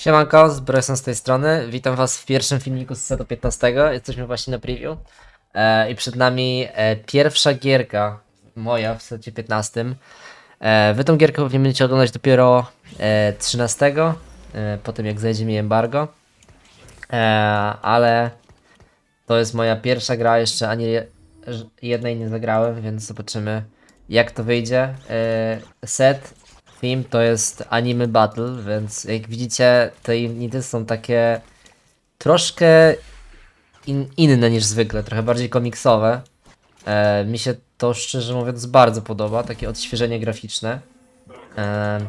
Siemanko, Bryson z tej strony. Witam was w pierwszym filmiku z setu 15. Jesteśmy właśnie na preview. E, I przed nami e, pierwsza gierka moja w secie 15. E, wy tą gierkę pewnie oglądać dopiero e, 13, e, po tym jak zejdzie mi embargo. E, ale to jest moja pierwsza gra, jeszcze ani jednej nie zagrałem, więc zobaczymy jak to wyjdzie. E, set theme to jest anime battle, więc jak widzicie te unity są takie troszkę in, inne niż zwykle, trochę bardziej komiksowe. E, mi się to szczerze mówiąc bardzo podoba, takie odświeżenie graficzne. E,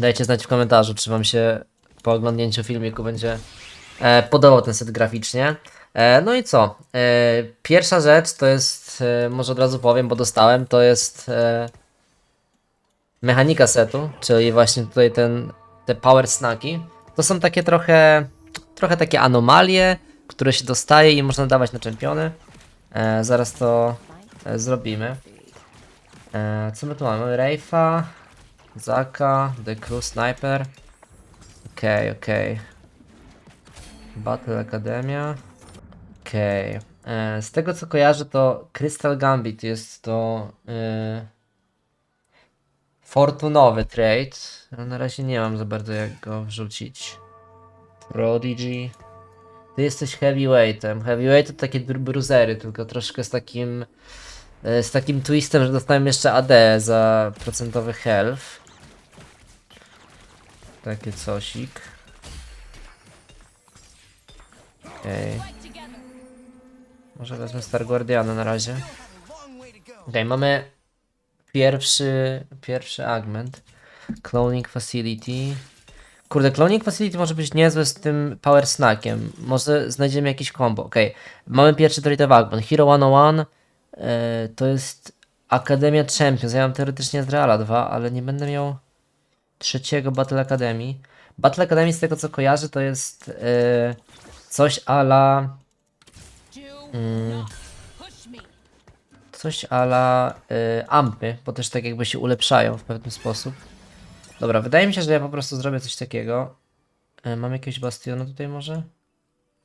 dajcie znać w komentarzu, czy wam się po oglądnięciu filmiku będzie e, podobał ten set graficznie. E, no i co? E, pierwsza rzecz to jest, e, może od razu powiem, bo dostałem, to jest e, mechanika setu, czyli właśnie tutaj ten, te power snaki. To są takie trochę, trochę takie anomalie, które się dostaje i można dawać na czempiony. E, zaraz to e, zrobimy. E, co my tu mamy? Rafe'a, Zaka, The Crew Sniper. Okej, okej. Battle Academia. Okej. E, Z tego co kojarzę to Crystal Gambit jest to e, fortunowy trade. ale Na razie nie mam za bardzo jak go wrzucić. Prodigy. Ty jesteś heavyweightem. Heavyweight to takie bru- bruzery, tylko troszkę z takim e, z takim twistem, że dostałem jeszcze AD za procentowy health. Takie cosik. Okej. Może wezmę Star Guardiana na razie. Okej, mamy pierwszy, pierwszy augment. Cloning Facility. Kurde, Cloning Facility może być niezłe z tym Power Snackiem. Może znajdziemy jakiś combo. Okej, mamy pierwszy Torite augment. Hero 101 e, to jest Akademia Champions. Ja mam teoretycznie z Reala 2, ale nie będę miał trzeciego Battle Academy. Battle Academy z tego co kojarzę to jest e, coś ala mm, coś ala y, ampy, bo też tak jakby się ulepszają w pewien sposób. Dobra, wydaje mi się, że ja po prostu zrobię coś takiego. Y, mam jakiegoś bastiona tutaj może?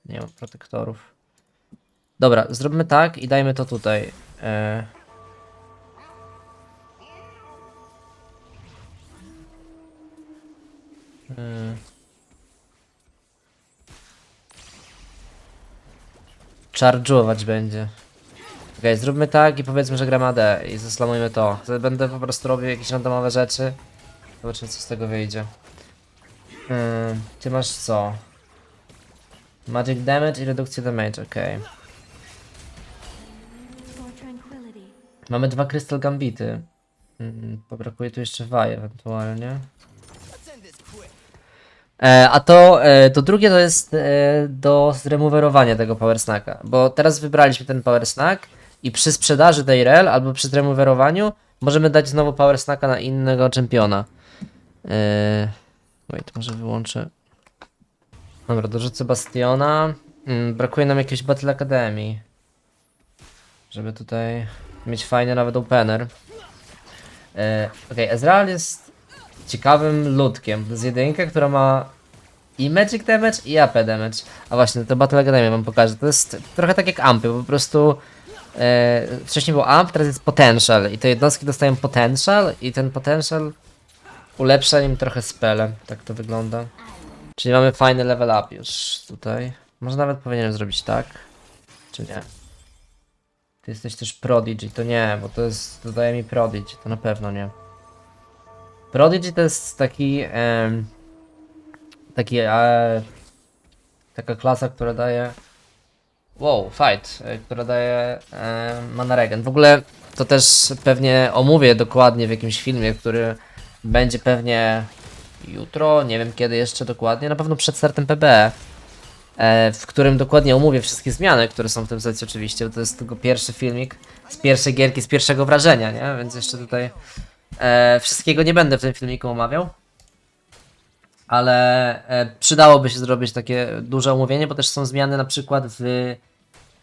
Nie mam protektorów. Dobra, zróbmy tak i dajmy to tutaj. Y, y. Charge'ować będzie. Okej, zróbmy tak i powiedzmy, że gramy AD i zaslamujmy to. Będę po prostu robił jakieś randomowe rzeczy. Zobaczymy co z tego wyjdzie. Ym, ty masz co? Magic damage i redukcję damage, okej. Tranquility. Mamy dwa Crystal Gambity. Mm, Pobrakuje tu jeszcze Vaj ewentualnie. E, a to, e, to drugie to jest e, do zremowerowania tego Power Snacka. Bo teraz wybraliśmy ten Power Snack i przy sprzedaży tej rel albo przy zremowerowaniu możemy dać znowu Power Snacka na innego czempiona. E, wait, może wyłączę. Dobra, dorzucę Bastiona. Mm, brakuje nam jakiejś Battle Academy. Żeby tutaj mieć fajny nawet opener. E, Okej, Ezreal jest ciekawym ludkiem. To jest jedynka, która ma i Magic Damage i AP Damage. A właśnie, to Battle Academy wam pokażę. To jest trochę tak jak Ampy, po prostu e, wcześniej był Amp, teraz jest Potential i te jednostki dostają Potential i ten Potential ulepsza im trochę spele. Tak to wygląda. Czyli mamy fajny level up już tutaj. Może nawet powinienem zrobić tak, czy nie? Ty jesteś też Prodigy, to nie, bo to jest, dodaje mi Prodigy, to na pewno nie. Prodigy to jest taki, taki, e, taka klasa, która daje, wow, fight, e, która daje e, mana regen. W ogóle to też pewnie omówię dokładnie w jakimś filmie, który będzie pewnie jutro, nie wiem kiedy jeszcze dokładnie, na pewno przed startem PBE e, w którym dokładnie omówię wszystkie zmiany, które są w tym secie oczywiście, bo to jest tylko pierwszy filmik z pierwszej gierki, z pierwszego wrażenia, nie? Więc jeszcze tutaj e, wszystkiego nie będę w tym filmiku omawiał. Ale e, przydałoby się zrobić takie duże omówienie, bo też są zmiany na przykład w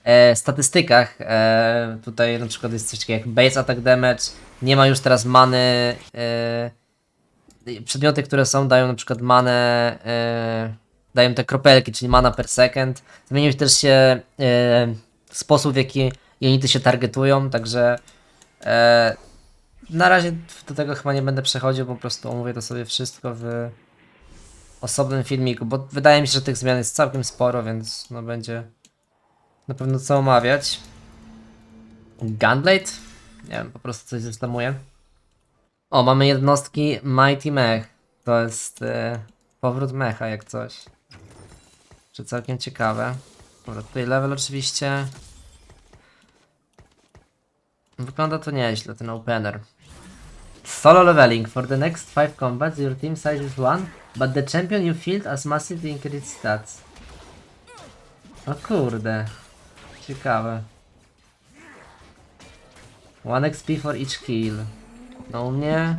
e, statystykach. E, tutaj na przykład jest coś takiego jak base attack damage, nie ma już teraz many e, przedmioty, które są, dają na przykład manę, e, dają te kropelki, czyli mana per second. Zmienił też się e, sposób, w jaki unity się targetują, także e, na razie do tego chyba nie będę przechodził, po prostu omówię to sobie wszystko w osobnym filmiku, bo wydaje mi się, że tych zmian jest całkiem sporo, więc no będzie na pewno co omawiać. Gunblade? Nie wiem, po prostu coś zestamuję. O, mamy jednostki Mighty Mech. To jest e, powrót mecha jak coś. Czy całkiem ciekawe. Dobra, tutaj level oczywiście. Wygląda to nieźle, ten opener. Solo leveling. For the next 5 combats, your team size is 1, but the champion you field has massively increased stats. O kurde. Ciekawe. 1 XP for each kill. No u mnie...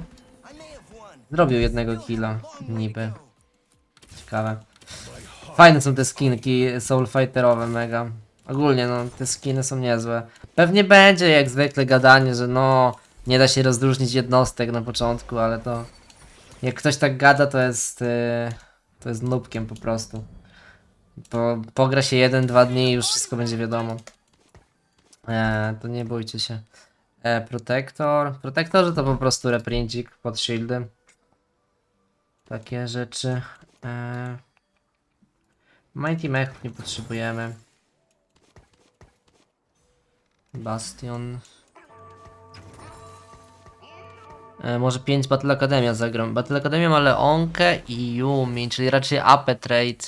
Zrobił jednego killa, niby. Ciekawe. Fajne są te skinki soulfighterowe, mega. Ogólnie, no, te skiny są niezłe. Pewnie będzie jak zwykle gadanie, że no, nie da się rozróżnić jednostek na początku, ale to... Jak ktoś tak gada, to jest... Yy, to jest nubkiem po prostu. To pogra się jeden, dwa dni i już wszystko będzie wiadomo. Eee, to nie bójcie się. E, protektor. Protektorzy to po prostu reprintik pod shieldy. Takie rzeczy. E, Mighty Mech nie potrzebujemy. Bastion. E, może 5 Battle Academia zagram. Battle Academia ma Leonkę i Yumi, czyli raczej AP trade.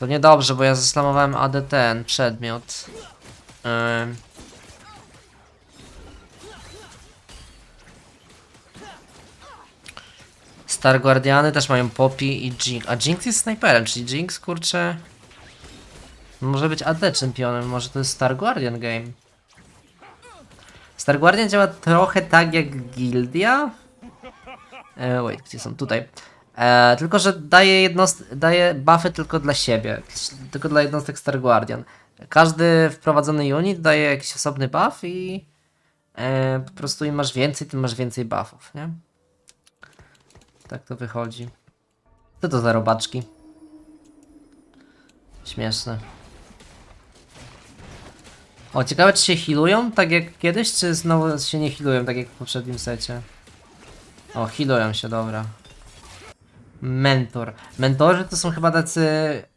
To niedobrze, bo ja zeslamowałem AD ten przedmiot. E, Star Guardiany też mają Poppy i Jinx. A Jinx jest snajperem, czyli Jinx kurczę. Może być AD czempionem, może to jest Star Guardian game. Star Guardian działa trochę tak jak Gildia. E, wait, gdzie są? Tutaj. E, tylko, że daje, jednost daje buffy tylko dla siebie. Tylko dla jednostek Star Guardian. Każdy wprowadzony unit daje jakiś osobny buff i e, po prostu im masz więcej, tym masz więcej buffów, nie? Tak to wychodzi. Co to za robaczki? Śmieszne. O, ciekawe czy się healują tak jak kiedyś, czy znowu się nie healują tak jak w poprzednim secie? O, healują się, dobra. Mentor. Mentorzy to są chyba tacy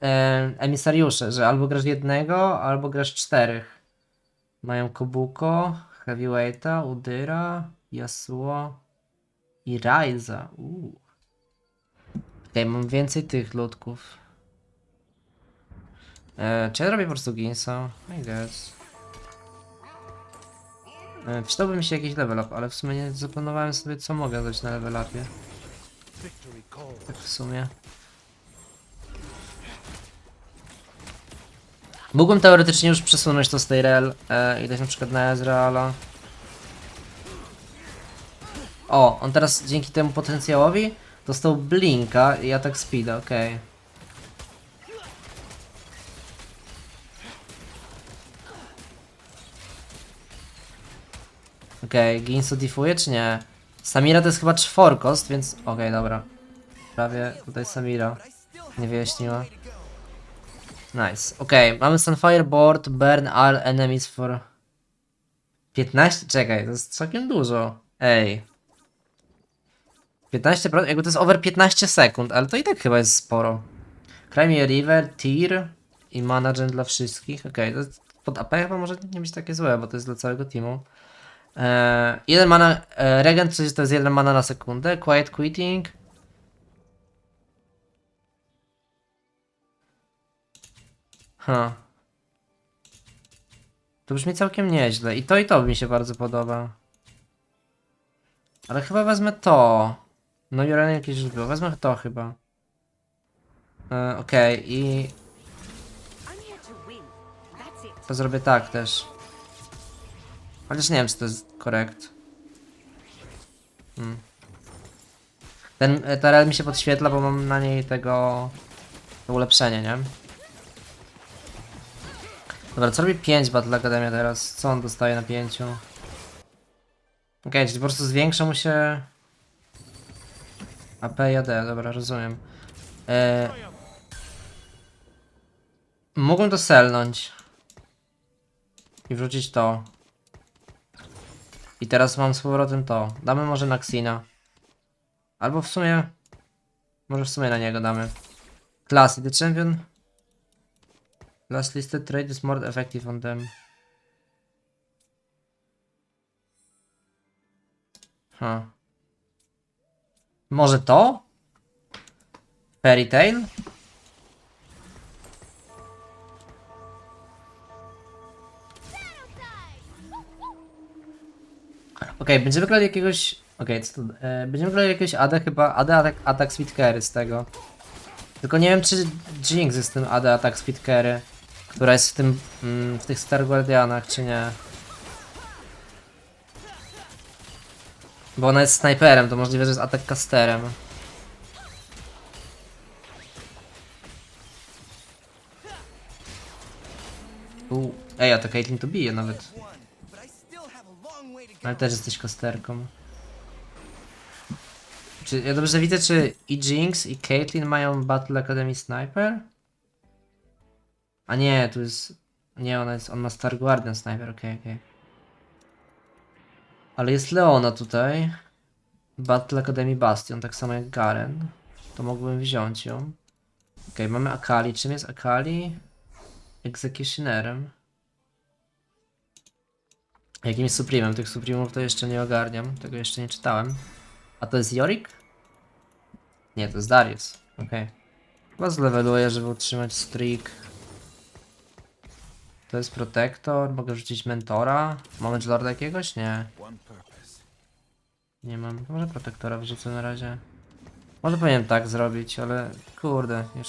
e, emisariusze, że albo grasz jednego, albo grasz czterech. Mają Kobuko, Heavyweighta, Udyra, Yasuo i Ryza. Uuu. Okej, mam więcej tych ludków. E, czy ja robię po prostu Ginsa? I guess. E, przydałby mi się jakiś level up, ale w sumie nie zaplanowałem sobie co mogę dać na level upie. Tak w sumie. Mógłbym teoretycznie już przesunąć to z tej rel e, i dać na przykład na Ezreala. O, on teraz dzięki temu potencjałowi dostał blinka i atak speeda, okej. Okej, okay, diffuje czy nie? Samira to jest chyba czworkost, więc okej, dobra. Prawie tutaj Samira nie wyjaśniła. Nice, okej, mamy Sunfire Board, burn all enemies for 15? Czekaj, to jest całkiem dużo. Ej. 15%, jakby to jest over 15 sekund, ale to i tak chyba jest sporo. Crimea River, Tier i Management dla wszystkich. Okej, okay, pod AP chyba może nie być takie złe, bo to jest dla całego teamu. Eee, jeden mana, e, Regent to jest jeden mana na sekundę, Quiet Quitting. Huh. To brzmi całkiem nieźle. I to i to mi się bardzo podoba. Ale chyba wezmę to. No i rany jakieś źródło. Wezmę to chyba. E, Okej, okay. i to zrobię tak też. Chociaż nie wiem, czy to jest korekt. Hmm. Ten, e, ta rel mi się podświetla, bo mam na niej tego... To ulepszenie, nie? Dobra, co robi 5 Battle Academia teraz? Co on dostaje na 5? Okej, okay, czyli po prostu zwiększa mu się... AP i AD, dobra, rozumiem. E... To selnąć. I wrzucić to. I teraz mam z powrotem to. Damy może na Xina. Albo w sumie... Może w sumie na niego damy. Classy, the champion. Last listed trade is more effective on them. Huh. Może to? Fairy Tail? Okej, będziemy grali jakiegoś... Okej, co. E, będziemy grali jakiegoś AD chyba... AD Attack, attack Speed Carry z tego. Tylko nie wiem czy Jinx jest tym AD Attack Speed Carry, która jest w tym... Mm, w tych Star Guardianach, czy nie? Bo ona jest snajperem, to możliwe, że jest atak casterem. Ej, a to Caitlyn to bije nawet. Ale też jesteś kasterką. Czy ja dobrze widzę, czy i Jinx i Caitlyn mają Battle Academy Sniper? A nie, tu jest... Nie, ona jest, on ma Star Guardian Sniper, okej, okej. Ale jest Leona tutaj. Battle Academy Bastion, tak samo jak Garen. To mógłbym wziąć ją. Okej, mamy Akali. Czym jest Akali? Executionerem. Jakimś Supremem. Tych Supremów to jeszcze nie ogarniam. Tego jeszcze nie czytałem. A to jest Yorick? Nie, to jest Darius. Okej. Chyba zleveluję, żeby utrzymać streak. To jest Protector. Mogę rzucić Mentora. Mamy Lorda jakiegoś? Nie. Nie mam. Może protektora wrzucę na razie. Może powinienem tak zrobić, ale kurde, już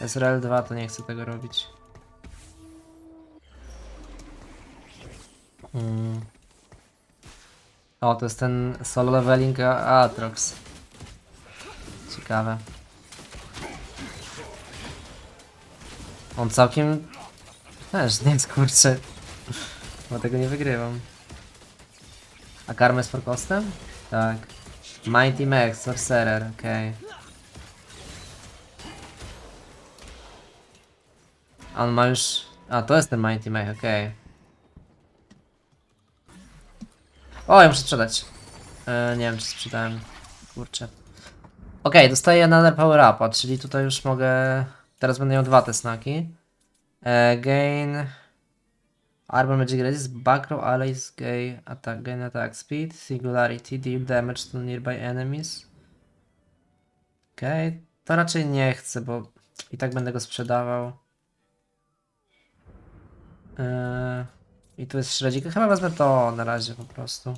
SRL 2 to nie chcę tego robić. Mm. O, to jest ten solo leveling A- Aatrox. Ciekawe. On całkiem też nie jest kurczę. Bo tego nie wygrywam. A karmę z forkostem? Tak. Mighty Max, Sorcerer, okej. A On ma już... A, to jest ten Mighty Max, okej. O, ja muszę sprzedać. E, nie wiem, czy sprzedałem. Kurczę. Okej, dostaję another power upa, czyli tutaj już mogę... Teraz będę miał dwa te snaki. E, gain... Armor Magic Resist, Backrow Allies, gay attack, gain attack speed, Singularity, deal damage to nearby enemies. Okej, okay. to raczej nie chcę, bo i tak będę go sprzedawał. Eee, I tu jest śledzik. Chyba wezmę to na razie po prostu.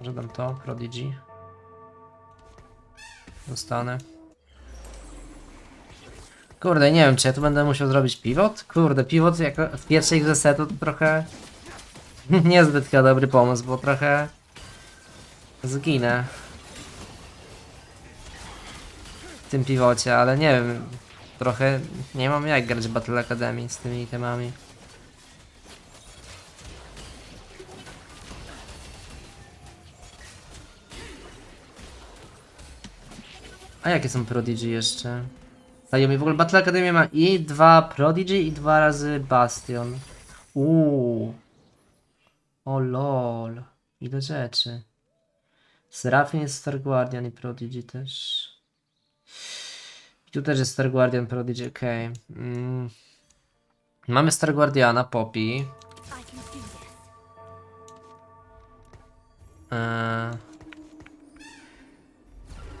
Może dam to, Prodigy. Dostanę. Kurde, nie wiem, czy ja tu będę musiał zrobić pivot? Kurde, pivot jako w pierwszej grze setu to trochę niezbyt dobry pomysł, bo trochę zginę w tym pivocie, ale nie wiem, trochę nie mam jak grać Battle Academy z tymi itemami. A jakie są Prodigy jeszcze? Dają mi w ogóle Battle Academia ma i dwa Prodigy i dwa razy Bastion. Uuu. O lol. Ile rzeczy. Serafin jest Star Guardian i Prodigy też. Tu też jest Star Guardian Prodigy, okej. Mm. Mamy Star Guardiana, Poppy. Eee.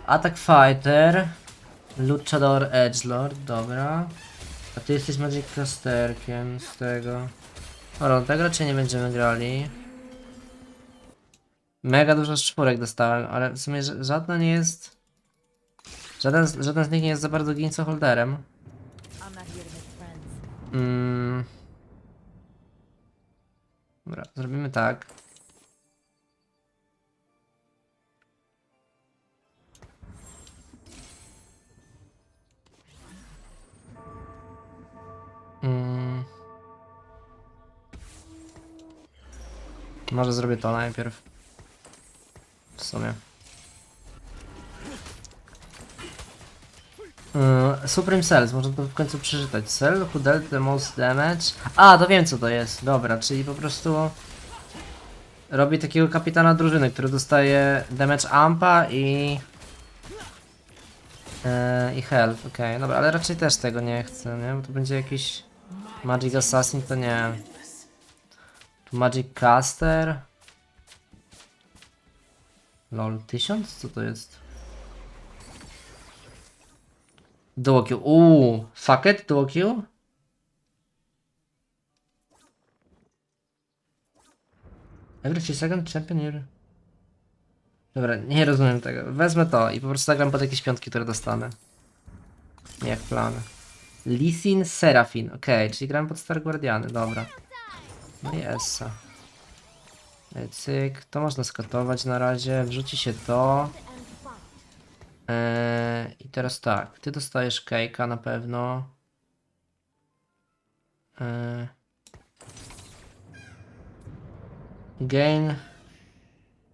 Attack Fighter. Luchador Edgelord, dobra. A ty jesteś Magic Casterkiem z tego. Dobra, tego raczej nie będziemy grali. Mega dużo czwórek dostałem, ale w sumie żadna nie jest... Żaden, z- żaden z nich nie jest za bardzo holderem. Mm. Dobra, zrobimy tak. Mm. Może zrobię to najpierw. W sumie. Yy, Supreme Cells, można to w końcu przeczytać. Cell who dealt the most damage. A, to wiem co to jest. Dobra, czyli po prostu robi takiego kapitana drużyny, który dostaje damage ampa i yy, i health. Okej, dobra, ale raczej też tego nie chcę, nie? Bo to będzie jakiś Magic Assassin, to nie. Tu Magic Caster. Lol, 1000? Co to jest? Dual kill. Uuu, it, dual kill? Every 3 second champion year. Dobra, nie rozumiem tego. Wezmę to i po prostu zagram pod jakieś piątki, które dostanę. Jak plany. Lisin Serafin, okej, czyli gram pod Star Guardiany, dobra. No i Essa. Ej, Cyk, to można skatować na razie, wrzuci się to. Eee, I teraz tak, ty dostajesz kejka na pewno. Eee. Gain.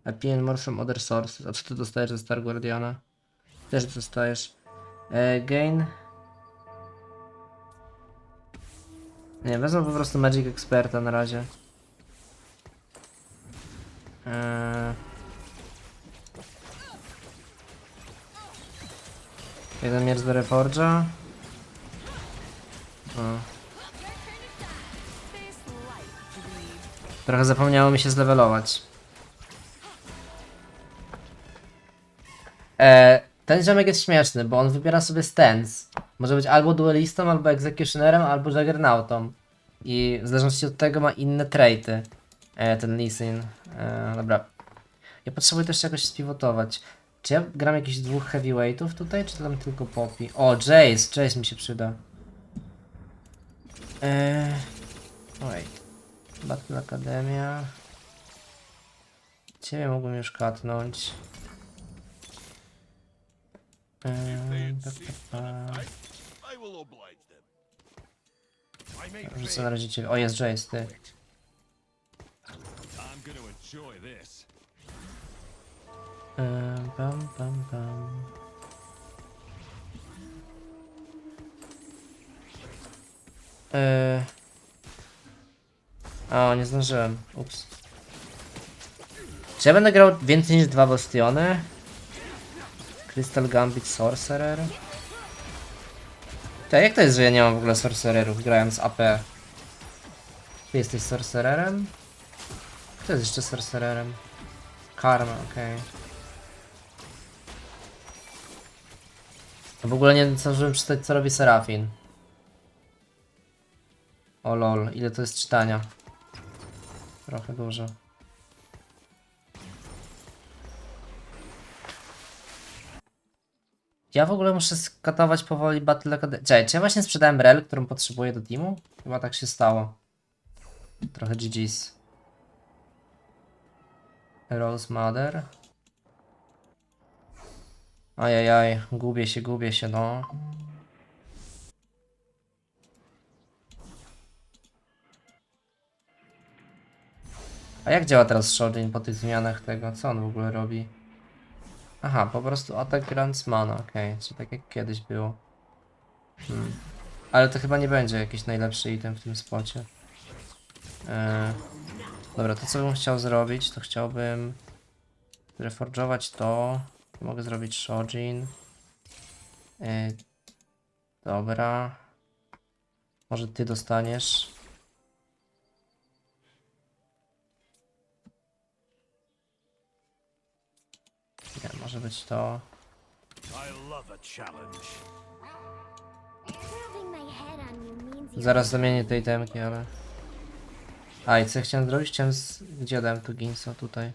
Appeal more from other sources. A co ty dostajesz ze Star Guardiana? Też dostajesz. Eee, gain. Nie, wezmę po prostu Magic Experta na razie. Eee... Jeden miecz do Reforge'a. Trochę zapomniało mi się zlevelować. E, ten ziomek jest śmieszny, bo on wybiera sobie stance. Może być albo duelistą, albo executionerem, albo juggernautą. I w zależności od tego ma inne traity. E, ten Lee Sin. E, dobra. Ja potrzebuję też jakoś spivotować. Czy ja gram jakichś dwóch heavyweightów tutaj, czy tam tylko Poppy? O, Jace! Jace mi się przyda. Eee... Wait. Battle Academia. Ciebie mógłbym już katnąć. Eee, Rzucę na razie ciebie. O, jest Jace, ty. I'm gonna enjoy this. Pam, pam, pam. Eee... O, nie zdążyłem. Ups. Czy ja będę grał więcej niż dwa bastiony? Crystal Gambit Sorcerer? Tak, jak to jest, że ja nie mam w ogóle sorcererów grając AP? Ty jesteś sorcererem? Kto jest jeszcze sorcererem? Karma, okej. W ogóle nie zdążyłem przeczytać co robi Serafin. O lol, ile to jest czytania? Trochę dużo. Ja w ogóle muszę skatować powoli Battle Academy. Czekaj, czy ja właśnie sprzedałem rel, którą potrzebuję do teamu? Chyba tak się stało. Trochę GG's. Rose Mother. Ajajaj, gubię się, gubię się, no. A jak działa teraz Shorin po tych zmianach tego? Co on w ogóle robi? Aha, po prostu atak Grand Mana, okej, czy tak jak kiedyś było. Hmm. Ale to chyba nie będzie jakiś najlepszy item w tym spocie. Eee, dobra, to co bym chciał zrobić, to chciałbym reforgować to. Mogę zrobić Shojin. Eee, dobra. Może ty dostaniesz. Nie, może być to. Zaraz zamienię tej temki, ale... A i co chciałem zrobić? Chciałem z... Gdzie dałem tu Ginsa? Tutaj.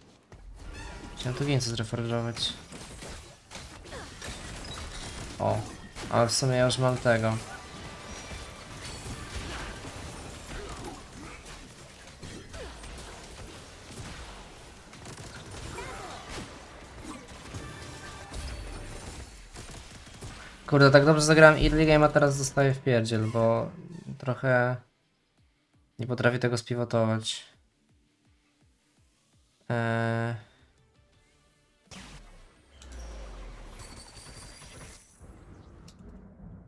Chciałem tu Ginsa zreforgować. O. Ale w sumie ja już mam tego. Kurde, tak dobrze zagrałem early game, a teraz zostaję w pierdziel, bo trochę nie potrafię tego spiwotować. Eee...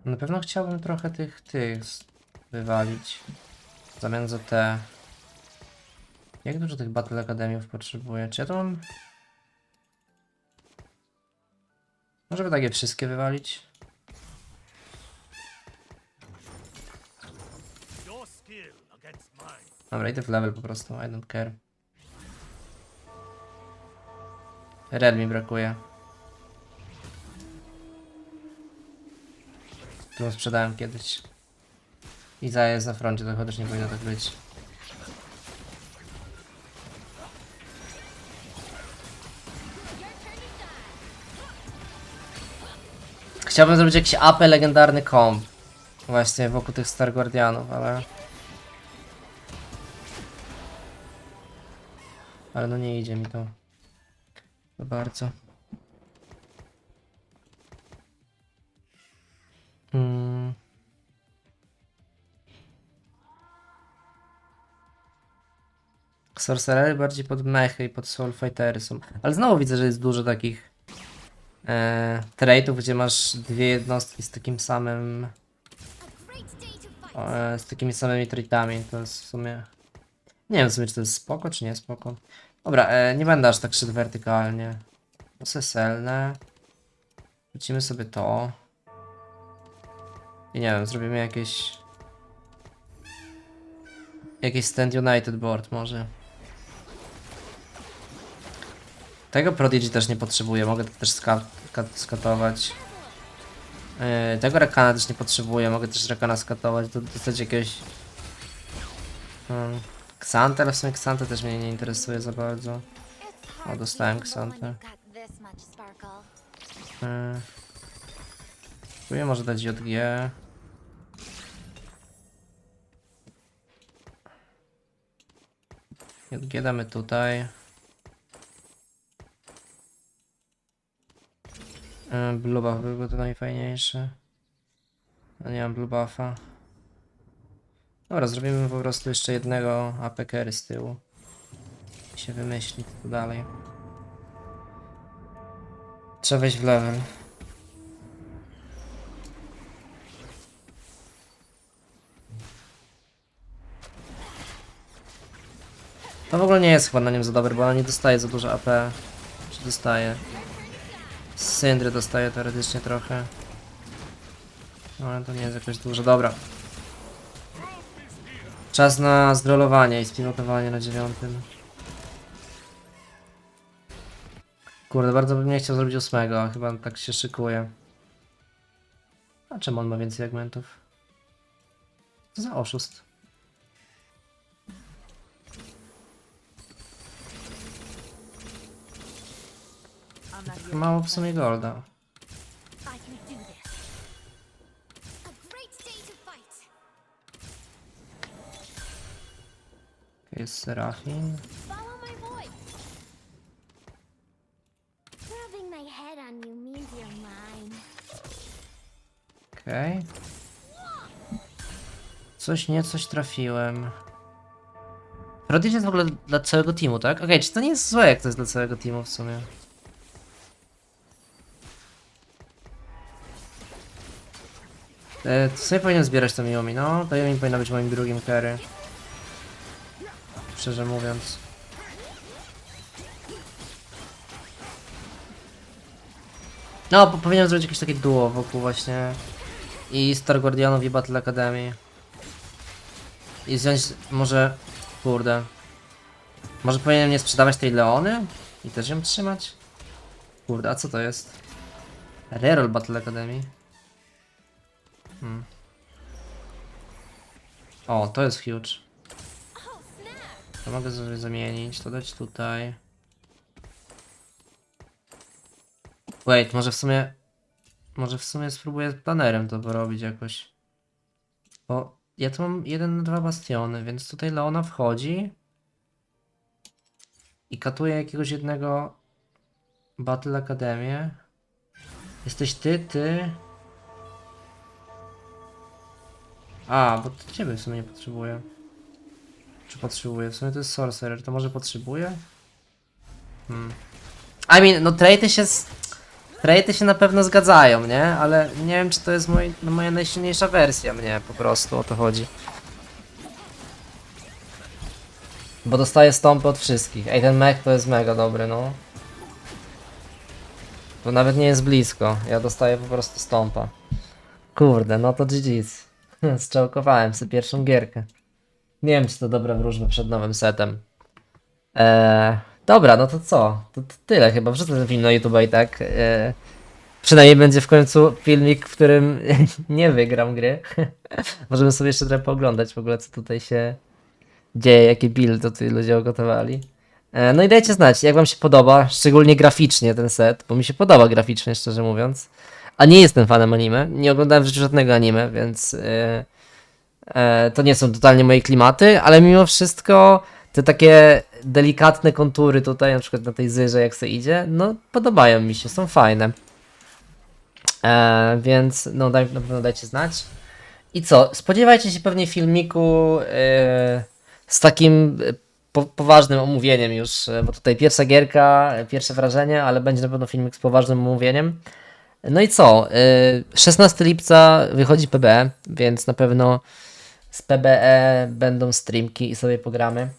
Na pewno chciałbym trochę tych, tych wywalić. W zamian za te... Jak dużo tych Battle Academiów potrzebuję? Czy ja to mam... Może by takie wszystkie wywalić? Dobra, idę w level po prostu, I don't care. Red mi brakuje. Którą sprzedałem kiedyś. I jest na froncie, to chociaż nie powinno tak być. Chciałbym zrobić jakiś AP legendarny komp. Właśnie wokół tych Star Guardianów, ale... Ale no nie idzie mi to. To bardzo. Sorcerery bardziej pod mechy i pod soul fightery są. Ale znowu widzę, że jest dużo takich e, traitów, gdzie masz dwie jednostki z takim samym e, z takimi samymi traitami. To jest w sumie nie wiem w sumie, czy to jest spoko, czy nie spoko. Dobra, e, nie będę aż tak szedł wertykalnie. Seselne. Wrócimy sobie to. I nie wiem, zrobimy jakieś... Jakiś Stand United board może. Tego Prodigy też nie potrzebuję, mogę też ska ska skatować. Yy, tego Rakana też nie potrzebuję, mogę też Rakana skatować, do, dostać jakiegoś... Hmm. Ksantę, ale w sumie Ksantę też mnie nie interesuje za bardzo. O, dostałem ksantę. Yy. Spróbuję może dać JG. JG damy tutaj. Yy, Blue buff byłby to najfajniejszy. No nie mam blue buffa. Dobra, zrobimy po prostu jeszcze jednego APKR z tyłu. I się wymyśli co dalej. Trzeba wejść w level. To w ogóle nie jest chyba na nim za dobry, bo ona nie dostaje za dużo AP. Czy dostaje? Syndry dostaje teoretycznie trochę. No ale to nie jest jakoś dużo. Dobra. Czas na zdrolowanie i spilotowanie na dziewiątym. Kurde, bardzo bym nie chciał zrobić ósmego, chyba tak się szykuje. A czemu on ma więcej segmentów? Co za oszust? Mało w sumie golda. Jest Serafin. Okej. Coś nie, coś trafiłem. Prodigy jest w ogóle dla całego teamu, tak? Okej, czy to nie jest złe, jak to jest dla całego teamu w sumie? E, to sobie powinien zbierać to Miumi, no. To Yumi powinna być moim drugim carry. Szczerze mówiąc. No, po- powinienem zrobić jakieś takie duo wokół właśnie i Star Guardianów i Battle Academy. I wziąć może... Kurde. Może powinienem nie sprzedawać tej Leony? I też ją trzymać? Kurde, a co to jest? Reroll Battle Academy. Hmm. O, to jest huge. To mogę zamienić, to dać tutaj. Wait, może w sumie... Może w sumie spróbuję planerem to porobić jakoś. Bo ja tu mam jeden na dwa bastiony, więc tutaj Leona wchodzi i katuje jakiegoś jednego Battle Academię. Jesteś ty, ty. A, bo to ciebie w sumie nie potrzebuję. Czy potrzebuję? W sumie to jest Sorcerer, to może potrzebuję? Hmm. I mean, no traity się... z- Traity się na pewno zgadzają, nie? Ale nie wiem, czy to jest mój, no, moja najsilniejsza wersja mnie, po prostu o to chodzi. Bo dostaję stąpy od wszystkich. Ej, ten mech to jest mega dobry, no. To nawet nie jest blisko. Ja dostaję po prostu stąpa. Kurde, no to GG's. Strzałkowałem sobie pierwszą gierkę. Nie wiem, czy to dobra wróżba przed nowym setem. Eee, dobra, no to co? To, to tyle chyba. Wrzucę ten film na YouTube i tak. Eee, przynajmniej będzie w końcu filmik, w którym nie wygram gry. Możemy sobie jeszcze trochę pooglądać w ogóle, co tutaj się dzieje, jakie build tutaj ludzie ugotowali. E, No i dajcie znać, jak wam się podoba, szczególnie graficznie ten set, bo mi się podoba graficznie, szczerze mówiąc. A nie jestem fanem anime, nie oglądałem w życiu żadnego anime, więc e, e, to nie są totalnie moje klimaty, ale mimo wszystko te takie delikatne kontury tutaj, na przykład na tej zyrze jak se idzie, no podobają mi się, są fajne. E, więc no daj, na pewno dajcie znać. I co? Spodziewajcie się pewnie filmiku e, z takim po, poważnym omówieniem już, bo tutaj pierwsza gierka, pierwsze wrażenie, ale będzie na pewno filmik z poważnym omówieniem. No i co? e, 16 lipca wychodzi PBE, więc na pewno z PBE będą streamki i sobie pogramy.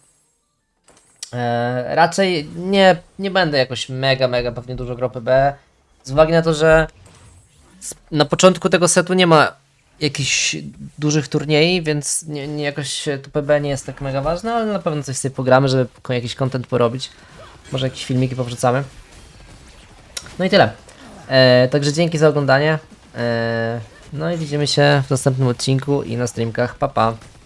E, raczej nie, nie będę jakoś mega, mega pewnie dużo grał PBE, z uwagi na to, że na początku tego setu nie ma jakichś dużych turniej, więc nie, nie jakoś to PB nie jest tak mega ważne, ale na pewno coś sobie pogramy, żeby jakiś content porobić. Może jakieś filmiki powrzucamy. No i tyle. E, także dzięki za oglądanie. E, no i widzimy się w następnym odcinku i na streamkach. Pa pa.